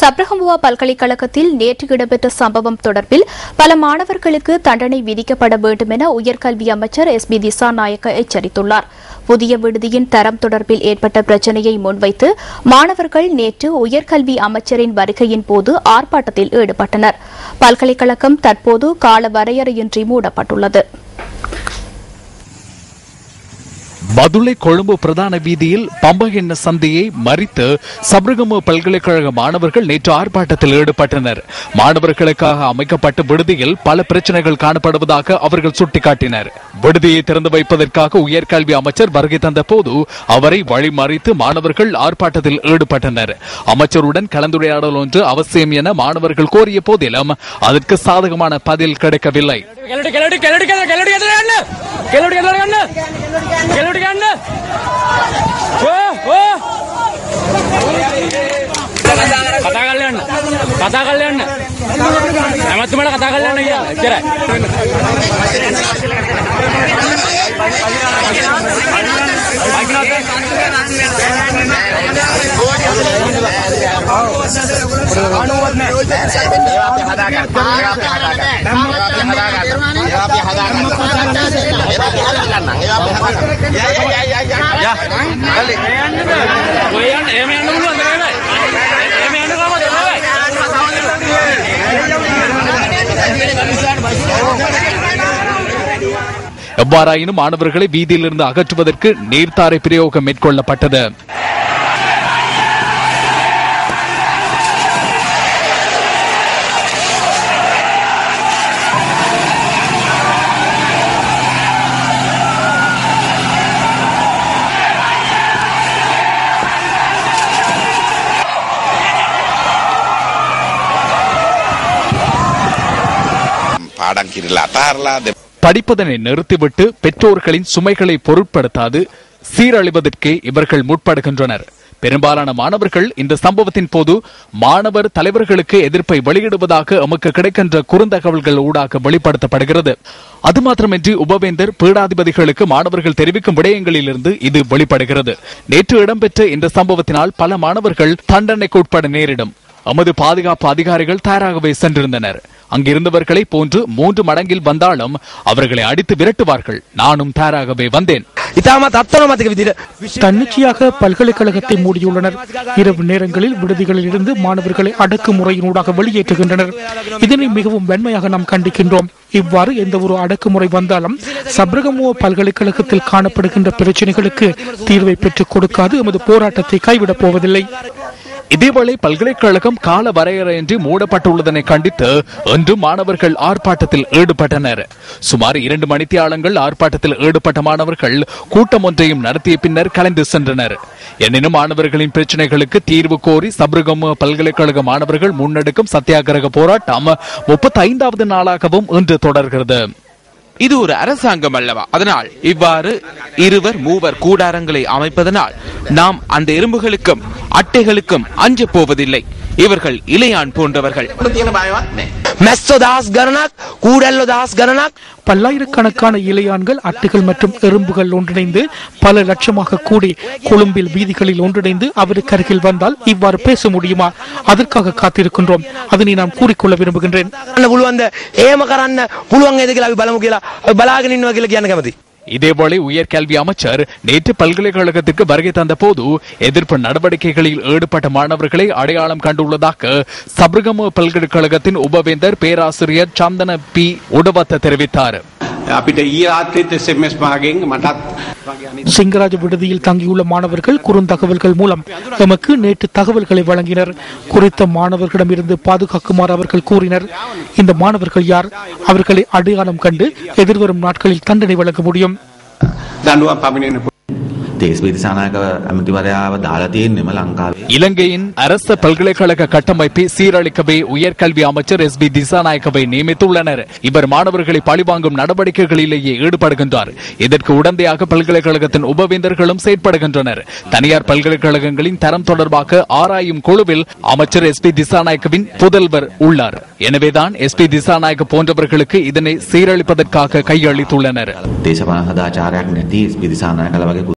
சப்ரஹமுவா பல்கலைக்கழகத்தில் நேற்று இடம்பெற்ற சம்பவம் தொடர்பில் பல மாணவர்களுக்கு தண்டனை விதிக்கப்பட வேண்டும் என உயர்கல்வி அமைச்சர் எஸ் பி திசாநாயக்க எச்சரித்துள்ளார். புதிய விடுதியின் தரம் தொடர்பில் ஏற்பட்ட பிரச்சினையை முன்வைத்து மாணவர்கள் நேற்று உயர்கல்வி அமைச்சரின் வருகையின் போது ஆர்ப்பாட்டத்தில் ஈடுபட்டனர். பல்கலைக்கழகம் தற்போது கால வரையறையின்றி மூடப்பட்டுள்ளது. மதுளை கொழும்பு பிரதான வீதியில் பம்ப எண்ண சந்தையை மறித்து சபரகம பல்கலைக்கழக மாணவர்கள் நேற்று ஆர்ப்பாட்டத்தில் ஈடுபட்டனர் மாணவர்களுக்காக அமைக்கப்பட்ட விடுதியில் பல பிரச்சனைகள் காணப்படுவதாக அவர்கள் சுட்டிக்காட்டினர் விடுதியை திறந்து வைப்பதற்காக உயர்கல்வி அமைச்சர் வருகை தந்த போது அவரை வழிமறித்து மாணவர்கள் ஆர்ப்பாட்டத்தில் ஈடுபட்டனர் அமைச்சருடன் கலந்துரையாடல் ஒன்று அவசியம் என மாணவர்கள் கோரிய போதிலும் அதற்கு சாதகமான பதில் கிடைக்கவில்லை ගන්න. ඔය ඔය. කතා කරලා යන්න. කතා කරලා යන්න. හැමතිස්සම කතා කරලා යන්න කියලා. එච්චරයි. ఏమి అన్న ముందు అంత ఏమి అన్న కావాలి எவ்வாறாயினும் மாணவர்களை வீதியிலிருந்து அகற்றுவதற்கு நீர்த்தாரை பிரயோகம் மேற்கொள்ளப்பட்டது படிப்பதனை நிறுத்திவிட்டு பெற்றோர்களின் சுமைகளை பொருட்படுத்தாது சீரழிவதற்கே இவர்கள் முற்படுகின்றனர். பெரும்பாலான மாணவர்கள் இந்த சம்பவத்தின் போது மாணவர் தலைவர்களுக்கு எதிர்ப்பை வெளியிடுவதாக எமக்கு கிடைக்கின்ற குறுந்தகவல்கள் ஊடாக வெளிப்படுத்தப்படுகிறது. அது மாத்திரமின்றி உபவேந்தர் பீடாதிபதிகளுக்கு மாணவர்கள் தெரிவிக்கும் விடயங்களிலிருந்து இது வெளிப்படுகிறது. நேற்று இடம்பெற்ற இந்த சம்பவத்தினால் பல மாணவர்கள் தண்டனைக்குட்பட நேரிடும். அமது பாதுகாப்பு அதிகாரிகள் தயாராகவே சென்றிருந்தனர். அங்கிருந்தவர்களை போன்று மூன்று மடங்கில் வந்தாலும் அவர்களை அடித்து விரட்டுவார்கள். நானும் தயாராகவே வந்தேன். தன்னிச்சையாக பல்கலைக்கழகத்தை மூடியுள்ளனர். இரவு நேரங்களில் விடுதிகளில் இருந்து மாணவர்களை அடக்குமுறையினூடாக வெளியேற்றுகின்றனர். இதனை மிகவும் வெண்மையாக நாம் கண்டிக்கின்றோம். இவ்வாறு எந்த ஒரு அடக்குமுறை வந்தாலும் சப்ரகமுவ பல்கலைக்கழகத்தில் காணப்படுகின்ற பிரச்சனைகளுக்கு தீர்வை பெற்றுக் கொடுக்காது. எமது போராட்டத்தை கைவிடப் போவதில்லை. இதேவேளை பல்கலைக்கழகம் கால வரையறையின்றி மூடப்பட்டுள்ளதனை கண்டித்து இன்று மாணவர்கள் ஆர்ப்பாட்டத்தில் ஈடுபட்டனர். சுமார் இரண்டு மணித்தியாலங்கள் ஆர்ப்பாட்டத்தில் ஈடுபட்ட மாணவர்கள் கூட்டம் ஒன்றையும் நடத்திய பின்னர் கலைந்து சென்றனர். எனினும் மாணவர்களின் பிரச்சனைகளுக்கு தீர்வு கோரி சபருகம் பல்கலைக்கழக மாணவர்கள் முன்னெடுக்கும் சத்தியாகிரக போராட்டம் முப்பத்தி ஐந்தாவது நாளாகவும் இன்று தொடர்கிறது. இது ஒரு அரசாங்கம் அல்லவா? அதனால் இவ்வாறு இருவர் மூவர் கூடாரங்களை அமைப்பதனால் நாம் அந்த எறும்புகளுக்கும் அட்டைகளுக்கும் அஞ்சப் போவதில்லை. இவர்கள் இளையான் போன்றவர்கள். மெஸ்ஸோதாஸ் கணனாக் கூடல்லோதாஸ் கணனாக் பல்லாயிரக்கணக்கான இலையான்கள் அட்டுகள் மற்றும் எறும்புகள் ஒன்றிணைந்து பல லட்சமாக கூடி கொழும்பில் வீதிகளில் ஒன்றிணைந்து அவருக்கு அருகில் வந்தால் இவ்வாறு பேச முடியுமா? அதற்காக காத்திருக்கின்றோம். அதனை நாம் கூறிக்கொள்ள விரும்புகின்றேன். இதேவேளை உயர்கல்வி அமைச்சர் நேற்று பல்கலைக்கழகத்திற்கு வருகை தந்த போது எதிர்ப்பு நடவடிக்கைகளில் ஈடுபட்ட மாணவர்களை அடையாளம் கண்டுள்ளதாக சபரிகம பல்கலைக்கழகத்தின் உபவேந்தர் பேராசிரியர் சந்தன பி உடவத்த தெரிவித்தார். අපිට ඊ රාත්‍රීත් SMS මාගෙන් මටත් වගේ අනිත් சிங்கராஜ விடுதியில் தங்கியுள்ள மாணவர்கள் குறுந்தகவல்கள் மூலம் எமக்கு நேற்று தகவல்களை வழங்கினர் குறித்த மாணவர்களிடமிருந்து பாதுகாக்குமாறு அவர்கள் கூறினர் இந்த மாணவர்கள் யார் அவர்களை அடையாளம் கண்டு எதிர்வரும் நாட்களில் தண்டனை வழங்க முடியும் இலங்கையின் அரச பல்கலைக்கழக கட்டமைப்பை சீரழிக்கவே உயர்கல்வி அமைச்சர் எஸ் பி திசாநாயக்கவை நியமித்துள்ளனர். இவர் மாணவர்களை பழிவாங்கும் நடவடிக்கைகளிலேயே ஈடுபடுகின்றார். இதற்கு உடந்தையாக பல்கலைக்கழகத்தின் உபவேந்தர்களும் செயற்படுகின்றனர். தனியார் பல்கலைக்கழகங்களின் தரம் தொடர்பாக ஆராயும் குழுவில் அமைச்சர் எஸ் பி திசாநாயக்கவின் புதல்வர் உள்ளார். எனவேதான் எஸ் பி திசாநாயக்க போன்றவர்களுக்கு இதனை சீரழிப்பதற்காக கையளித்துள்ளனர்.